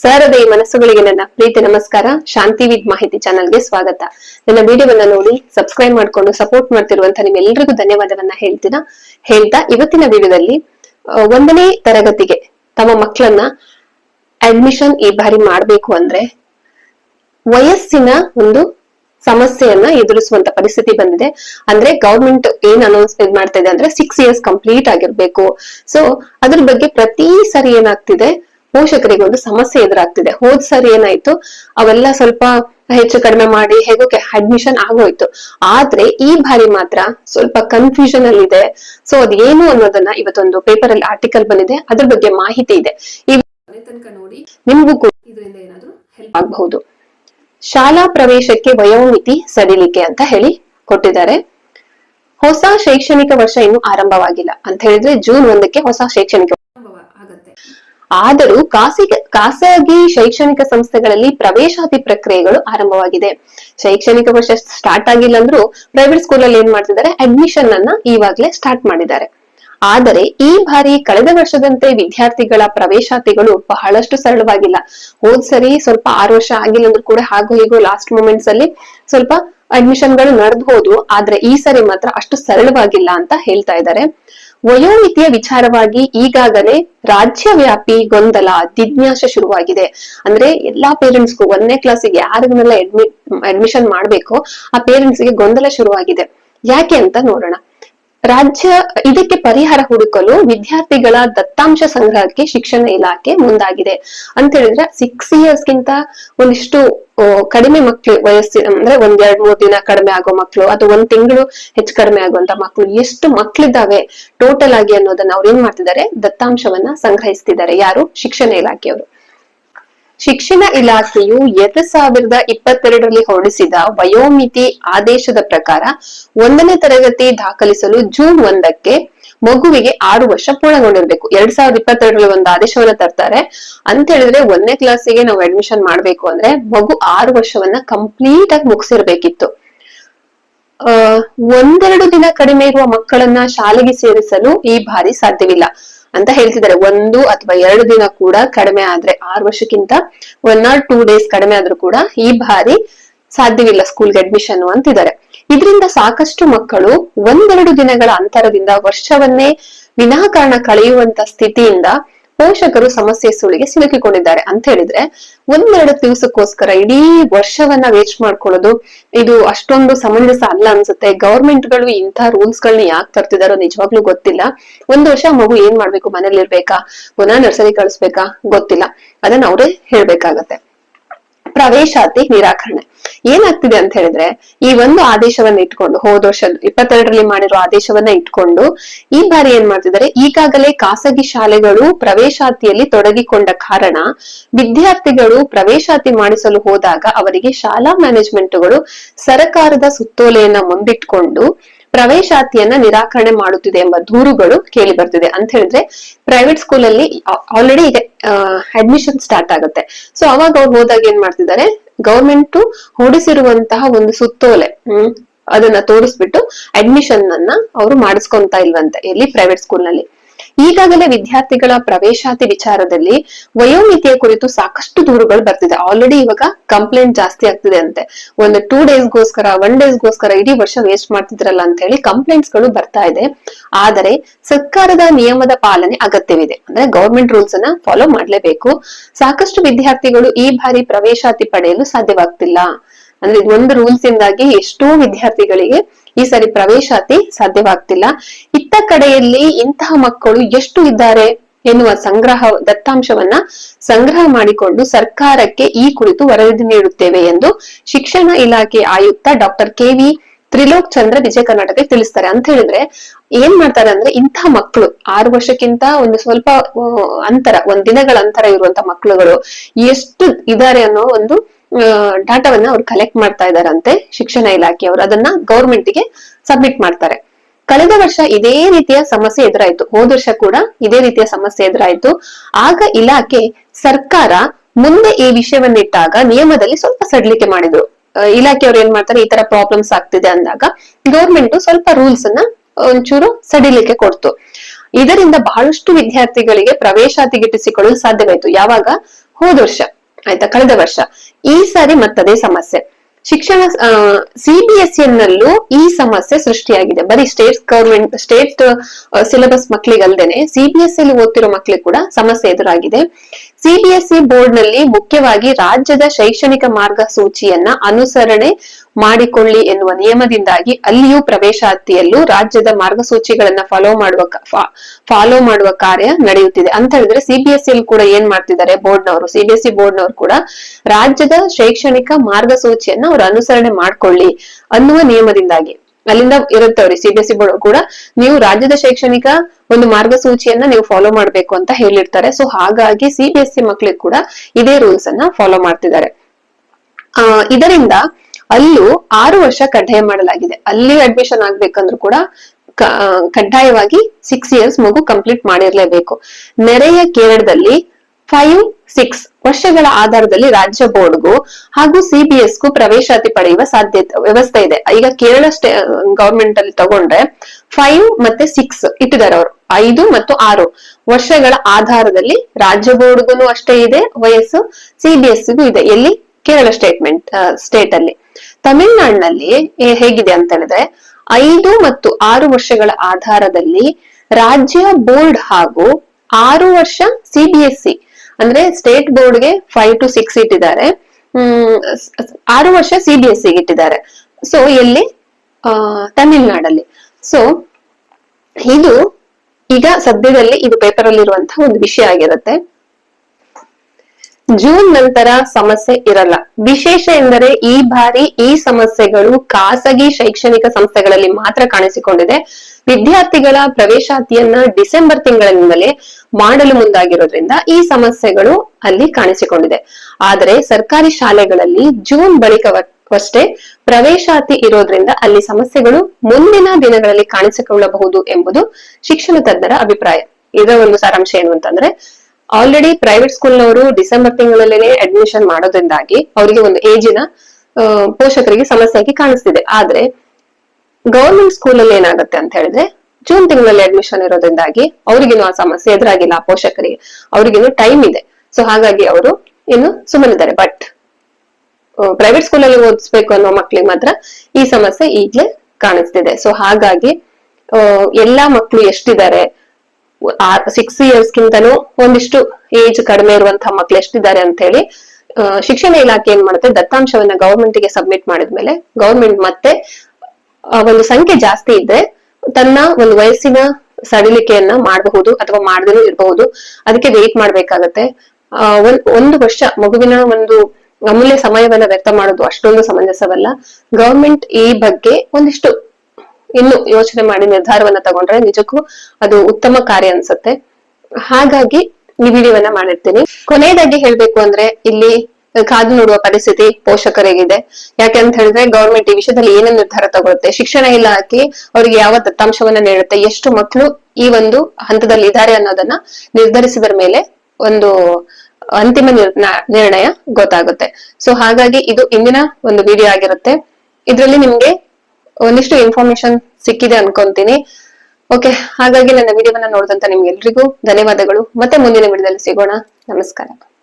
ಸಾರದೆ ಮನಸ್ಸುಗಳಿಗೆ ನನ್ನ ಪ್ರೀತಿ ನಮಸ್ಕಾರ. ಶಾಂತಿ ವಿದ್ ಮಾಹಿತಿ ಚಾನಲ್ಗೆ ಸ್ವಾಗತ. ನನ್ನ ವಿಡಿಯೋವನ್ನ ನೋಡಿ ಸಬ್ಸ್ಕ್ರೈಬ್ ಮಾಡ್ಕೊಂಡು ಸಪೋರ್ಟ್ ಮಾಡ್ತಿರುವಂತ ನಿಮ್ಮೆಲ್ಲರಿಗೂ ಧನ್ಯವಾದವನ್ನ ಹೇಳ್ತೀನ. ಹೇಳ್ತಾ, ಇವತ್ತಿನ ವಿಡಿಯೋದಲ್ಲಿ ಒಂದನೇ ತರಗತಿಗೆ ತಮ್ಮ ಮಕ್ಕಳನ್ನ ಅಡ್ಮಿಷನ್ ಈ ಬಾರಿ ಮಾಡ್ಬೇಕು ಅಂದ್ರೆ ವಯಸ್ಸಿನ ಒಂದು ಸಮಸ್ಯೆಯನ್ನ ಎದುರಿಸುವಂತ ಪರಿಸ್ಥಿತಿ ಬಂದಿದೆ. ಅಂದ್ರೆ ಗವರ್ಮೆಂಟ್ ಏನ್ ಅನೌನ್ಸ್ ಮಾಡ್ತಾ ಇದೆ ಅಂದ್ರೆ ಸಿಕ್ಸ್ ಇಯರ್ಸ್ ಕಂಪ್ಲೀಟ್ ಆಗಿರ್ಬೇಕು. ಸೊ ಅದ್ರ ಬಗ್ಗೆ ಪ್ರತಿ ಸರಿ ಏನಾಗ್ತಿದೆ? ಪೋಷಕರಿಗೆ ಒಂದು ಸಮಸ್ಯೆ ಎದುರಾಗ್ತಿದೆ. ಹೋದ್ ಸರಿ ಏನಾಯ್ತು? ಅವೆಲ್ಲ ಸ್ವಲ್ಪ ಹೆಚ್ಚು ಕಡಿಮೆ ಮಾಡಿ ಹೇಗೋಕೆ ಅಡ್ಮಿಷನ್ ಆಗೋಯ್ತು. ಆದ್ರೆ ಈ ಬಾರಿ ಮಾತ್ರ ಸ್ವಲ್ಪ ಕನ್ಫ್ಯೂಷನ್ ಅಲ್ಲಿ ಇದೆ. ಸೊ ಅದೇನು ಅನ್ನೋದನ್ನ ಇವತ್ತೊಂದು ಪೇಪರ್ ಅಲ್ಲಿ ಆರ್ಟಿಕಲ್ ಬಂದಿದೆ. ಅದ್ರ ಬಗ್ಗೆ ಮಾಹಿತಿ ಇದೆ. ನೋಡಿ. ನಿಮಗೂ ಕೂಡ ಇದರಿಂದ ಏನಾದ್ರೂ ಹೆಲ್ಪ್ ಆಗಬಹುದು. ಶಾಲಾ ಪ್ರವೇಶಕ್ಕೆ ವಯೋಮಿತಿ ಸಡಿಲಿಕೆ ಅಂತ ಹೇಳಿ ಕೊಟ್ಟಿದ್ದಾರೆ. ಹೊಸ ಶೈಕ್ಷಣಿಕ ವರ್ಷ ಇನ್ನು ಆರಂಭವಾಗಿಲ್ಲ ಅಂತ ಹೇಳಿದ್ರೆ ಜೂನ್ ಒಂದಕ್ಕೆ ಹೊಸ ಶೈಕ್ಷಣಿಕ ಆದರೂ ಖಾಸಗಿ ಖಾಸಗಿ ಶೈಕ್ಷಣಿಕ ಸಂಸ್ಥೆಗಳಲ್ಲಿ ಪ್ರವೇಶಾತಿ ಪ್ರಕ್ರಿಯೆಗಳು ಆರಂಭವಾಗಿದೆ. ಶೈಕ್ಷಣಿಕ ವರ್ಷ ಸ್ಟಾರ್ಟ್ ಆಗಿಲ್ಲ ಅಂದ್ರೂ ಪ್ರೈವೇಟ್ ಸ್ಕೂಲ್ ಅಲ್ಲಿ ಏನ್ ಮಾಡ್ತಿದ್ದಾರೆ? ಅಡ್ಮಿಷನ್ ಅನ್ನ ಈವಾಗ್ಲೇ ಸ್ಟಾರ್ಟ್ ಮಾಡಿದ್ದಾರೆ. ಆದರೆ ಈ ಬಾರಿ ಕಳೆದ ವರ್ಷದಂತೆ ವಿದ್ಯಾರ್ಥಿಗಳ ಪ್ರವೇಶಾತಿಗಳು ಬಹಳಷ್ಟು ಸರಳವಾಗಿಲ್ಲ. ಹೋದ್ ಸರಿ ಸ್ವಲ್ಪ ಆರು ವರ್ಷ ಆಗಿಲ್ಲ ಅಂದ್ರೂ ಕೂಡ ಹಾಗೂ ಹೀಗೂ ಲಾಸ್ಟ್ ಮೂಮೆಂಟ್ಸ್ ಅಲ್ಲಿ ಸ್ವಲ್ಪ ಅಡ್ಮಿಷನ್ಗಳು ಹೋದ್ವು. ಆದ್ರೆ ಈ ಸರಿ ಮಾತ್ರ ಅಷ್ಟು ಸರಳವಾಗಿಲ್ಲ ಅಂತ ಹೇಳ್ತಾ ಇದ್ದಾರೆ. ವಯೋಮಿತಿಯ ವಿಚಾರವಾಗಿ ಈಗಾಗಲೇ ರಾಜ್ಯವ್ಯಾಪಿ ಗೊಂದಲ ಜಿಜ್ಞಾಸ ಶುರುವಾಗಿದೆ. ಅಂದ್ರೆ ಎಲ್ಲಾ ಪೇರೆಂಟ್ಸ್ಗೂ ಒಂದನೇ ಕ್ಲಾಸಿಗೆ ಯಾರಿಗನ್ನೆಲ್ಲ ಅಡ್ಮಿಟ್ ಅಡ್ಮಿಷನ್ ಮಾಡ್ಬೇಕೋ ಆ ಪೇರೆಂಟ್ಸ್ಗೆ ಗೊಂದಲ ಶುರುವಾಗಿದೆ. ಯಾಕೆ ಅಂತ ನೋಡೋಣ. ರಾಜ್ಯ ಇದಕ್ಕೆ ಪರಿಹಾರ ಹುಡುಕಲು ವಿದ್ಯಾರ್ಥಿಗಳ ದತ್ತಾಂಶ ಸಂಗ್ರಹಕ್ಕೆ ಶಿಕ್ಷಣ ಇಲಾಖೆ ಮುಂದಾಗಿದೆ. ಅಂತ ಹೇಳಿದ್ರೆ ಸಿಕ್ಸ್ ಇಯರ್ಸ್ ಗಿಂತ ಒಂದಿಷ್ಟು ಕಡಿಮೆ ಮಕ್ಳು, ವಯಸ್ಸು, ಅಂದ್ರೆ ಒಂದ್ ಎರಡ್ ಮೂರ್ ದಿನ ಕಡಿಮೆ ಆಗೋ ಮಕ್ಳು, ಅಥವಾ ಒಂದ್ ತಿಂಗಳು ಹೆಚ್ಚು ಕಡಿಮೆ ಆಗುವಂತ ಮಕ್ಳು, ಎಷ್ಟು ಮಕ್ಳಿದ್ದಾವೆ ಟೋಟಲ್ ಆಗಿ ಅನ್ನೋದನ್ನ ಅವ್ರು ಏನ್ ಮಾಡ್ತಿದ್ದಾರೆ? ದತ್ತಾಂಶವನ್ನ ಸಂಗ್ರಹಿಸ್ತಿದ್ದಾರೆ. ಯಾರು? ಶಿಕ್ಷಣ ಇಲಾಖೆಯವರು. ಶಿಕ್ಷಣ ಇಲಾಖೆಯು ಎರಡ್ ಸಾವಿರದ ಇಪ್ಪತ್ತೆರಡರಲ್ಲಿ ಹೊರಡಿಸಿದ ವಯೋಮಿತಿ ಆದೇಶದ ಪ್ರಕಾರ ಒಂದನೇ ತರಗತಿ ದಾಖಲಿಸಲು ಜೂನ್ ಒಂದಕ್ಕೆ ಮಗುವಿಗೆ ಆರು ವರ್ಷ ಪೂರ್ಣಗೊಂಡಿರ್ಬೇಕು. ಎರಡ್ ಸಾವಿರದ ಇಪ್ಪತ್ತೆರಡರಲ್ಲಿ ಒಂದು ಆದೇಶವನ್ನ ತರ್ತಾರೆ. ಅಂತ ಹೇಳಿದ್ರೆ ಒಂದನೇ ಕ್ಲಾಸಿಗೆ ನಾವು ಅಡ್ಮಿಷನ್ ಮಾಡ್ಬೇಕು ಅಂದ್ರೆ ಮಗು ಆರು ವರ್ಷವನ್ನ ಕಂಪ್ಲೀಟ್ ಆಗಿ ಮುಗಿಸಿರ್ಬೇಕಿತ್ತು. ಅಹ್ ಒಂದೆರಡು ದಿನ ಕಡಿಮೆ ಇರುವ ಮಕ್ಕಳನ್ನ ಶಾಲೆಗೆ ಸೇರಿಸಲು ಈ ಬಾರಿ ಸಾಧ್ಯವಿಲ್ಲ. ಅಂತ ಹೇಳ್ತಿದ್ದಾರೆ. ಒಂದು ಅಥವಾ ಎರಡು ದಿನ ಕೂಡ ಕಡಿಮೆ ಆದ್ರೆ, ಆರು ವರ್ಷಕ್ಕಿಂತ ಒನ್ ಆರ್ ಟೂ ಡೇಸ್ ಕಡಿಮೆ ಆದ್ರೂ ಕೂಡ ಈ ಬಾರಿ ಸಾಧ್ಯವಿಲ್ಲ ಸ್ಕೂಲ್ಗೆ ಅಡ್ಮಿಷನ್ ಅಂತಿದ್ದಾರೆ. ಇದರಿಂದ ಸಾಕಷ್ಟು ಮಕ್ಕಳು ಒಂದೆರಡು ದಿನಗಳ ಅಂತರದಿಂದ ವರ್ಷವನ್ನೇ ವಿನಾಕಾರಣ ಕಳೆಯುವಂತ ಸ್ಥಿತಿಯಿಂದ ಪೋಷಕರು ಸಮಸ್ಯೆ ಸುಳಿಗೆ ಸಿಲುಕಿಕೊಂಡಿದ್ದಾರೆ ಅಂತ ಹೇಳಿದ್ರೆ ಒಂದೆರಡು ದಿವಸಕ್ಕೋಸ್ಕರ ಇಡೀ ವರ್ಷವನ್ನ ವೇಸ್ಟ್ ಮಾಡ್ಕೊಳ್ಳೋದು, ಇದು ಅಷ್ಟೊಂದು ಸಮಂಜಸ ಅಲ್ಲ ಅನ್ಸುತ್ತೆ. ಗವರ್ಮೆಂಟ್ಗಳು ಇಂಥ ರೂಲ್ಸ್ ಗಳನ್ನ ಯಾಕೆ ತರ್ತಿದಾರೋ ನಿಜವಾಗ್ಲೂ ಗೊತ್ತಿಲ್ಲ. ಒಂದು ವರ್ಷ ಮಗು ಏನ್ ಮಾಡ್ಬೇಕು? ಮನೇಲಿ ಇರ್ಬೇಕಾ ಪುನಃ ನರ್ಸರಿ ಕಳಿಸ್ಬೇಕಾ? ಗೊತ್ತಿಲ್ಲ. ಅದನ್ನ ಅವರೇ ಹೇಳ್ಬೇಕಾಗತ್ತೆ. ಪ್ರವೇಶಾತಿ ನಿರಾಕರಣೆ. ಏನಾಗ್ತಿದೆ ಅಂತ ಹೇಳಿದ್ರೆ, ಈ ಒಂದು ಆದೇಶವನ್ನ ಇಟ್ಕೊಂಡು, ಹೋದ ವರ್ಷ ಇಪ್ಪತ್ತೆರಡರಲ್ಲಿ ಮಾಡಿರೋ ಆದೇಶವನ್ನ ಇಟ್ಕೊಂಡು, ಈ ಬಾರಿ ಏನ್ ಮಾಡ್ತಿದ್ದಾರೆ, ಈಗಾಗಲೇ ಖಾಸಗಿ ಶಾಲೆಗಳು ಪ್ರವೇಶಾತಿಯಲ್ಲಿ ತೊಡಗಿಕೊಂಡ ಕಾರಣ, ವಿದ್ಯಾರ್ಥಿಗಳು ಪ್ರವೇಶಾತಿ ಮಾಡಿಸಲು ಹೋದಾಗ ಅವರಿಗೆ ಶಾಲಾ ಮ್ಯಾನೇಜ್ಮೆಂಟ್ಗಳು ಸರಕಾರದ ಸುತ್ತೋಲೆಯನ್ನ ಮುಂದಿಟ್ಕೊಂಡು ಪ್ರವೇಶಾತಿಯನ್ನ ನಿರಾಕರಣೆ ಮಾಡುತ್ತಿದೆ ಎಂಬ ದೂರುಗಳು ಕೇಳಿ ಬರ್ತಿದೆ. ಅಂತ ಹೇಳಿದ್ರೆ ಪ್ರೈವೇಟ್ ಸ್ಕೂಲ್ ಅಲ್ಲಿ ಆಲ್ರೆಡಿ ಈಗ ಅಡ್ಮಿಷನ್ ಸ್ಟಾರ್ಟ್ ಆಗುತ್ತೆ. ಸೊ ಅವಾಗ ಅವ್ರು ಹೋದಾಗ ಏನ್ ಮಾಡ್ತಿದ್ದಾರೆ? ಗವರ್ಮೆಂಟ್ ಹೊಡಿಸಿರುವಂತಹ ಒಂದು ಸುತ್ತೋಲೆ ಅದನ್ನ ತೋರಿಸ್ಬಿಟ್ಟು ಅಡ್ಮಿಷನ್ ಅನ್ನ ಅವರು ಮಾಡಿಸ್ಕೊಂತ ಇಲ್ವಂತೆ, ಎಲ್ಲಿ ಪ್ರೈವೇಟ್ ಸ್ಕೂಲ್ನಲ್ಲಿ. ಈಗಾಗಲೇ ವಿದ್ಯಾರ್ಥಿಗಳ ಪ್ರವೇಶಾತಿ ವಿಚಾರದಲ್ಲಿ ವಯೋಮಿತಿಯ ಕುರಿತು ಸಾಕಷ್ಟು ದೂರುಗಳು ಬರ್ತಿದೆ. ಆಲ್ರೆಡಿ ಇವಾಗ ಕಂಪ್ಲೇಂಟ್ ಜಾಸ್ತಿ ಆಗ್ತಿದೆ ಅಂತೆ. ಒಂದು ಟೂ ಡೇಸ್ಗೋಸ್ಕರ ಒನ್ ಡೇಸ್ಗೋಸ್ಕರ ಇಡೀ ವರ್ಷ ವೇಸ್ಟ್ ಮಾಡ್ತಿದ್ರಲ್ಲ ಅಂತ ಹೇಳಿ ಕಂಪ್ಲೇಂಟ್ಸ್ಗಳು ಬರ್ತಾ ಇದೆ. ಆದರೆ ಸರ್ಕಾರದ ನಿಯಮದ ಪಾಲನೆ ಅಗತ್ಯವಿದೆ. ಅಂದ್ರೆ ಗವರ್ಮೆಂಟ್ ರೂಲ್ಸ್ ಅನ್ನ ಫಾಲೋ ಮಾಡ್ಲೇಬೇಕು. ಸಾಕಷ್ಟು ವಿದ್ಯಾರ್ಥಿಗಳು ಈ ಬಾರಿ ಪ್ರವೇಶಾತಿ ಪಡೆಯಲು ಸಾಧ್ಯವಾಗ್ತಿಲ್ಲ. ಅಂದ್ರೆ ಒಂದು ರೂಲ್ಸ್ ಇಂದಾಗಿ ಎಷ್ಟೋ ವಿದ್ಯಾರ್ಥಿಗಳಿಗೆ ಈ ಸರಿ ಪ್ರವೇಶಾತಿ ಸಾಧ್ಯವಾಗ್ತಿಲ್ಲ. ಇತ್ತ ಕಡೆಯಲ್ಲಿ ಇಂತಹ ಮಕ್ಕಳು ಎಷ್ಟು ಇದ್ದಾರೆ ಎನ್ನುವ ಸಂಗ್ರಹ, ದತ್ತಾಂಶವನ್ನ ಸಂಗ್ರಹ ಮಾಡಿಕೊಂಡು ಸರ್ಕಾರಕ್ಕೆ ಈ ಕುರಿತು ವರದಿ ನೀಡುತ್ತೇವೆ ಎಂದು ಶಿಕ್ಷಣ ಇಲಾಖೆ ಆಯುಕ್ತ ಡಾಕ್ಟರ್ ಕೆವಿ ತ್ರಿಲೋಕ್ ಚಂದ್ರ ವಿಜಯ ಕರ್ನಾಟಕ ತಿಳಿಸ್ತಾರೆ. ಅಂತ ಹೇಳಿದ್ರೆ ಏನ್ ಮಾಡ್ತಾರೆ ಅಂದ್ರೆ ಇಂತಹ ಮಕ್ಕಳು ಆರು ವರ್ಷಕ್ಕಿಂತ ಒಂದು ಸ್ವಲ್ಪ ಅಂತರ, ಒಂದ್ ದಿನಗಳ ಅಂತರ ಇರುವಂತ ಮಕ್ಕಳುಗಳು ಎಷ್ಟು ಇದಾರೆ ಅನ್ನೋ ಒಂದು ಡಾಟಾವನ್ನ ಅವ್ರು ಕಲೆಕ್ಟ್ ಮಾಡ್ತಾ ಇದಾರಂತೆ ಶಿಕ್ಷಣ ಇಲಾಖೆಯವರು ಅದನ್ನ ಗೌರ್ಮೆಂಟ್ಗೆ ಸಬ್ಮಿಟ್ ಮಾಡ್ತಾರೆ. ಕಳೆದ ವರ್ಷ ಇದೇ ರೀತಿಯ ಸಮಸ್ಯೆ ಎದುರಾಯ್ತು. ಹೋದ ವರ್ಷ ಕೂಡ ಇದೇ ರೀತಿಯ ಸಮಸ್ಯೆ ಎದುರಾಯ್ತು. ಆಗ ಇಲಾಖೆ ಸರ್ಕಾರ ಮುಂದೆ ಈ ವಿಷಯವನ್ನಿಟ್ಟಾಗ ನಿಯಮದಲ್ಲಿ ಸ್ವಲ್ಪ ಸಡಿಲಿಕೆ ಮಾಡಿದ್ರು. ಇಲಾಖೆಯವರು ಏನ್ ಮಾಡ್ತಾರೆ, ಈ ತರ ಪ್ರಾಬ್ಲಮ್ಸ್ ಆಗ್ತಿದೆ ಅಂದಾಗ ಗೌರ್ಮೆಂಟ್ ಸ್ವಲ್ಪ ರೂಲ್ಸ್ ಅನ್ನ ಒಂಚೂರು ಸಡಿಲಿಕೆ ಕೊಡ್ತು. ಇದರಿಂದ ಬಹಳಷ್ಟು ವಿದ್ಯಾರ್ಥಿಗಳಿಗೆ ಪ್ರವೇಶಾತಿ ಗಿಟ್ಟಿಸಿಕೊಳ್ಳಲು ಸಾಧ್ಯವಾಯಿತು. ಯಾವಾಗ? ಹೋದ ವರ್ಷ. ಆಯ್ತಾ? ಕಳೆದ ವರ್ಷ. ಈ ಸಾರಿ ಮತ್ತದೇ ಸಮಸ್ಯೆ. ಶಿಕ್ಷಣ ಸಿಬಿಎಸ್ಇನಲ್ಲೂ ಈ ಸಮಸ್ಯೆ ಸೃಷ್ಟಿಯಾಗಿದೆ. ಬರೀ ಸ್ಟೇಟ್ ಗವರ್ಮೆಂಟ್ ಸ್ಟೇಟ್ ಸಿಲೆಬಸ್ ಮಕ್ಕಳಿಗಲ್ದೇನೆ ಸಿಬಿಎಸ್ಇ ಓದ್ತಿರೋ ಮಕ್ಕಳಿಗೆ ಕೂಡ ಸಮಸ್ಯೆ ಎದುರಾಗಿದೆ. ಸಿಬಿಎಸ್ಇ ಬೋರ್ಡ್ನಲ್ಲಿ ಮುಖ್ಯವಾಗಿ ರಾಜ್ಯದ ಶೈಕ್ಷಣಿಕ ಮಾರ್ಗಸೂಚಿಯನ್ನ ಅನುಸರಣೆ ಮಾಡಿಕೊಳ್ಳಿ ಎನ್ನುವ ನಿಯಮದಿಂದಾಗಿ ಅಲ್ಲಿಯೂ ಪ್ರವೇಶಾತಿಯಲ್ಲೂ ರಾಜ್ಯದ ಮಾರ್ಗಸೂಚಿಗಳನ್ನ ಫಾಲೋ ಮಾಡುವ ಫಾಲೋ ಮಾಡುವ ಕಾರ್ಯ ನಡೆಯುತ್ತಿದೆ. ಅಂತ ಹೇಳಿದ್ರೆ ಸಿಬಿಎಸ್ಇ ಕೂಡ ಏನ್ ಮಾಡ್ತಿದ್ದಾರೆ ಬೋರ್ಡ್ನವರು, ಸಿಬಿಎಸ್ಇ ಬೋರ್ಡ್ನವರು ಕೂಡ ರಾಜ್ಯದ ಶೈಕ್ಷಣಿಕ ಮಾರ್ಗಸೂಚಿಯನ್ನ ಅವರು ಅನುಸರಣೆ ಮಾಡ್ಕೊಳ್ಳಿ ಅನ್ನುವ ನಿಯಮದಿಂದಾಗಿ. ಅಲ್ಲಿಂದ ಇರುತ್ತೆ ಅವ್ರಿಗೆ ಸಿಬಿಎಸ್ಇ ಬೋರ್ಡ್ ಕೂಡ. ನೀವು ರಾಜ್ಯದ ಶೈಕ್ಷಣಿಕ ಒಂದು ಮಾರ್ಗಸೂಚಿಯನ್ನ ನೀವು ಫಾಲೋ ಮಾಡ್ಬೇಕು ಅಂತ ಹೇಳಿರ್ತಾರೆ. ಸೊ ಹಾಗಾಗಿ ಸಿಬಿಎಸ್ಇ ಮಕ್ಳಿಗೆ ಕೂಡ ಇದೇ ರೂಲ್ಸ್ ಅನ್ನ ಫಾಲೋ ಮಾಡ್ತಿದ್ದಾರೆ. ಆ, ಇದರಿಂದ ಅಲ್ಲೂ ಆರು ವರ್ಷ ಕಡ್ಡಾಯ ಮಾಡಲಾಗಿದೆ. ಅಲ್ಲಿ ಅಡ್ಮಿಷನ್ ಆಗ್ಬೇಕಂದ್ರೂ ಕೂಡ ಕಡ್ಡಾಯವಾಗಿ ಸಿಕ್ಸ್ ಇಯರ್ಸ್ ಮಗು ಕಂಪ್ಲೀಟ್ ಮಾಡಿರ್ಲೇಬೇಕು. ನೆರೆಯ ಕೇರಳದಲ್ಲಿ ಫೈವ್ ಸಿಕ್ಸ್ ವರ್ಷಗಳ ಆಧಾರದಲ್ಲಿ ರಾಜ್ಯ ಬೋರ್ಡ್ಗೂ ಹಾಗೂ ಸಿಬಿಎಸ್ಗೂ ಪ್ರವೇಶಾತಿ ಪಡೆಯುವ ಸಾಧ್ಯತೆ, ವ್ಯವಸ್ಥೆ ಇದೆ. ಈಗ ಕೇರಳ ಸ್ಟೇ ಗವರ್ಮೆಂಟ್ ಅಲ್ಲಿ ತಗೊಂಡ್ರೆ ಫೈವ್ ಮತ್ತೆ ಸಿಕ್ಸ್ ಇಟ್ಟಿದ್ದಾರೆ ಅವರು. ಐದು ಮತ್ತು ಆರು ವರ್ಷಗಳ ಆಧಾರದಲ್ಲಿ ರಾಜ್ಯ ಬೋರ್ಡ್ಗೂ ಅಷ್ಟೇ ಇದೆ, ವಯಸ್ಸು ಸಿಬಿಎಸ್ಗೂ ಇದೆ. ಎಲ್ಲಿ? ಕೇರಳ ಸ್ಟೇಟ್ಮೆಂಟ್ ಸ್ಟೇಟ್ ಅಲ್ಲಿ ತಮಿಳ್ನಾಡಿನಲ್ಲಿ ಹೇಗಿದೆ ಅಂತ ಹೇಳಿದ್ರೆ ಐದು ಮತ್ತು ಆರು ವರ್ಷಗಳ ಆಧಾರದಲ್ಲಿ ರಾಜ್ಯ ಬೋರ್ಡ್ ಹಾಗೂ ಆರು ವರ್ಷ ಸಿಬಿಎಸ್ಇ ಅಂದ್ರೆ ಸ್ಟೇಟ್ ಬೋರ್ಡ್ಗೆ ಫೈವ್ ಟು ಸಿಕ್ಸ್ ಇಟ್ಟಿದ್ದಾರೆ. ಹ್ಮ್ ಆರು ವರ್ಷ ಆರು ವರ್ಷ ಎಸ್ ಇಟ್ಟಿದ್ದಾರೆ. ಸೊ ಎಲ್ಲಿ? ತಮಿಳ್ನಾಡಲ್ಲಿ. ಸೊ ಇದು ಈಗ ಸದ್ಯದಲ್ಲಿ ಇದು ಪೇಪರ್ ಅಲ್ಲಿ ಇರುವಂತಹ ಒಂದು ವಿಷಯ ಆಗಿರುತ್ತೆ. ಜೂನ್ ನಂತರ ಸಮಸ್ಯೆ ಇರಲ್ಲ. ವಿಶೇಷ ಎಂದರೆ ಈ ಬಾರಿ ಈ ಸಮಸ್ಯೆಗಳು ಖಾಸಗಿ ಶೈಕ್ಷಣಿಕ ಸಂಸ್ಥೆಗಳಲ್ಲಿ ಮಾತ್ರ ಕಾಣಿಸಿಕೊಂಡಿದೆ. ವಿದ್ಯಾರ್ಥಿಗಳ ಪ್ರವೇಶಾತಿಯನ್ನ ಡಿಸೆಂಬರ್ ತಿಂಗಳಿನಿಂದಲೇ ಮಾಡಲು ಮುಂದಾಗಿರೋದ್ರಿಂದ ಈ ಸಮಸ್ಯೆಗಳು ಅಲ್ಲಿ ಕಾಣಿಸಿಕೊಂಡಿದೆ. ಆದರೆ ಸರ್ಕಾರಿ ಶಾಲೆಗಳಲ್ಲಿ ಜೂನ್ ಬಳಿಕವಷ್ಟೇ ಪ್ರವೇಶಾತಿ ಇರೋದ್ರಿಂದ ಅಲ್ಲಿ ಸಮಸ್ಯೆಗಳು ಮುಂದಿನ ದಿನಗಳಲ್ಲಿ ಕಾಣಿಸಿಕೊಳ್ಳಬಹುದು ಎಂಬುದು ಶಿಕ್ಷಣ ತಜ್ಞರ ಅಭಿಪ್ರಾಯ. ಇದರ ಒಂದು ಸಾರಾಂಶ ಏನು ಅಂತಂದ್ರೆ ಆಲ್ರೆಡಿ ಪ್ರೈವೇಟ್ ಸ್ಕೂಲ್ನವರು ಡಿಸೆಂಬರ್ ತಿಂಗಳಲ್ಲೇನೆ ಅಡ್ಮಿಷನ್ ಮಾಡೋದ್ರಿಂದಾಗಿ ಅವರಿಗೆ ಒಂದು ಏಜಿನ ಪೋಷಕರಿಗೆ ಸಮಸ್ಯೆಯಾಗಿ ಕಾಣಿಸ್ತಿದೆ. ಆದ್ರೆ ಗವರ್ಮೆಂಟ್ ಸ್ಕೂಲ್ ಅಲ್ಲಿ ಏನಾಗುತ್ತೆ ಅಂತ ಹೇಳಿದ್ರೆ ಜೂನ್ ತಿಂಗಳಲ್ಲಿ ಅಡ್ಮಿಷನ್ ಇರೋದ್ರಿಂದಾಗಿ ಅವರಿಗೇನು ಆ ಸಮಸ್ಯೆ ಎದುರಾಗಿಲ್ಲ, ಆ ಪೋಷಕರಿಗೆ ಅವ್ರಿಗೇನು ಟೈಮ್ ಇದೆ. ಸೊ ಹಾಗಾಗಿ ಅವರು ಇನ್ನು ಸುಮ್ಮನಿದ್ದಾರೆ. ಬಟ್ ಪ್ರೈವೇಟ್ ಸ್ಕೂಲ್ ಅಲ್ಲಿ ಓದಿಸ್ಬೇಕು ಅನ್ನೋ ಮಕ್ಳಿಗೆ ಮಾತ್ರ ಈ ಸಮಸ್ಯೆ ಈಗ್ಲೇ ಕಾಣಿಸ್ತಿದೆ. ಸೊ ಹಾಗಾಗಿ ಎಲ್ಲಾ ಮಕ್ಳು ಎಷ್ಟಿದ್ದಾರೆ ಸಿಕ್ಸ್ ಇಯರ್ಸ್ ಗಿಂತನೂ ಒಂದಿಷ್ಟು ಏಜ್ ಕಡಿಮೆ ಇರುವಂತಹ ಮಕ್ಳು ಎಷ್ಟಿದ್ದಾರೆ ಅಂತ ಹೇಳಿ ಶಿಕ್ಷಣ ಇಲಾಖೆ ಏನ್ ಮಾಡುತ್ತೆ, ದತ್ತಾಂಶವನ್ನ ಗವರ್ಮೆಂಟ್ಗೆ ಸಬ್ಮಿಟ್ ಮಾಡಿದ್ಮೇಲೆ ಗವರ್ಮೆಂಟ್ ಮತ್ತೆ ಒಂದು ಸಂಖ್ಯೆ ಜಾಸ್ತಿ ಇದ್ರೆ ತನ್ನ ಒಂದು ವಯಸ್ಸಿನ ಸಡಿಲಿಕೆಯನ್ನ ಮಾಡಬಹುದು ಅಥವಾ ಮಾಡದೇನೂ ಇರಬಹುದು. ಅದಕ್ಕೆ ವೇಟ್ ಮಾಡ್ಬೇಕಾಗತ್ತೆ. ಒಂದ್ ವರ್ಷ ಮಗುವಿನ ಒಂದು ಅಮೂಲ್ಯ ಸಮಯವನ್ನ ವ್ಯರ್ಥ ಮಾಡೋದು ಅಷ್ಟೊಂದು ಸಮಂಜಸವಲ್ಲ. ಗವರ್ಮೆಂಟ್ ಈ ಬಗ್ಗೆ ಒಂದಿಷ್ಟು ಇನ್ನು ಯೋಚನೆ ಮಾಡಿ ನಿರ್ಧಾರವನ್ನ ತಗೊಂಡ್ರೆ ನಿಜಕ್ಕೂ ಅದು ಉತ್ತಮ ಕಾರ್ಯ ಅನ್ಸುತ್ತೆ. ಹಾಗಾಗಿ ಈ ವಿಡಿಯೋವನ್ನ ಮಾಡಿರ್ತೀನಿ. ಕೊನೆಯದಾಗಿ ಹೇಳ್ಬೇಕು ಅಂದ್ರೆ ಇಲ್ಲಿ ಕಾದು ನೋಡುವ ಪರಿಸ್ಥಿತಿ ಪೋಷಕರಿಗಿದೆ. ಯಾಕೆ ಅಂತ ಹೇಳಿದ್ರೆ ಗವರ್ಮೆಂಟ್ ಈ ವಿಷಯದಲ್ಲಿ ಏನೇನು ನಿರ್ಧಾರ ತಗೊಳುತ್ತೆ? ಶಿಕ್ಷಣ ಇಲಾಖೆ ಅವರಿಗೆ ಯಾವ ದತ್ತಾಂಶವನ್ನ ನೀಡುತ್ತೆ? ಎಷ್ಟು ಮಕ್ಕಳು ಈ ಒಂದು ಹಂತದಲ್ಲಿ ಇದ್ದಾರೆ ಅನ್ನೋದನ್ನ ನಿರ್ಧರಿಸಿದ ಮೇಲೆ ಒಂದು ಅಂತಿಮ ನಿರ್- ನಿರ್ಣಯ ಗೊತ್ತಾಗುತ್ತೆ. ಸೊ ಹಾಗಾಗಿ ಇದು ಇಂದಿನ ಒಂದು ವಿಡಿಯೋ ಆಗಿರುತ್ತೆ. ಇದರಲ್ಲಿ ನಿಮ್ಗೆ ಒಂದಿಷ್ಟು ಇನ್ಫಾರ್ಮೇಶನ್ ಸಿಕ್ಕಿದೆ ಅನ್ಕೊಂತೀನಿ. ಓಕೆ ಹಾಗಾಗಿ ನನ್ನ ವಿಡಿಯೋವನ್ನ ನೋಡಿದಂತ ನಿಮ್ಗೆಲ್ರಿಗೂ ಧನ್ಯವಾದಗಳು. ಮತ್ತೆ ಮುಂದಿನ ವಿಡಿಯೋದಲ್ಲಿ ಸಿಗೋಣ. ನಮಸ್ಕಾರ.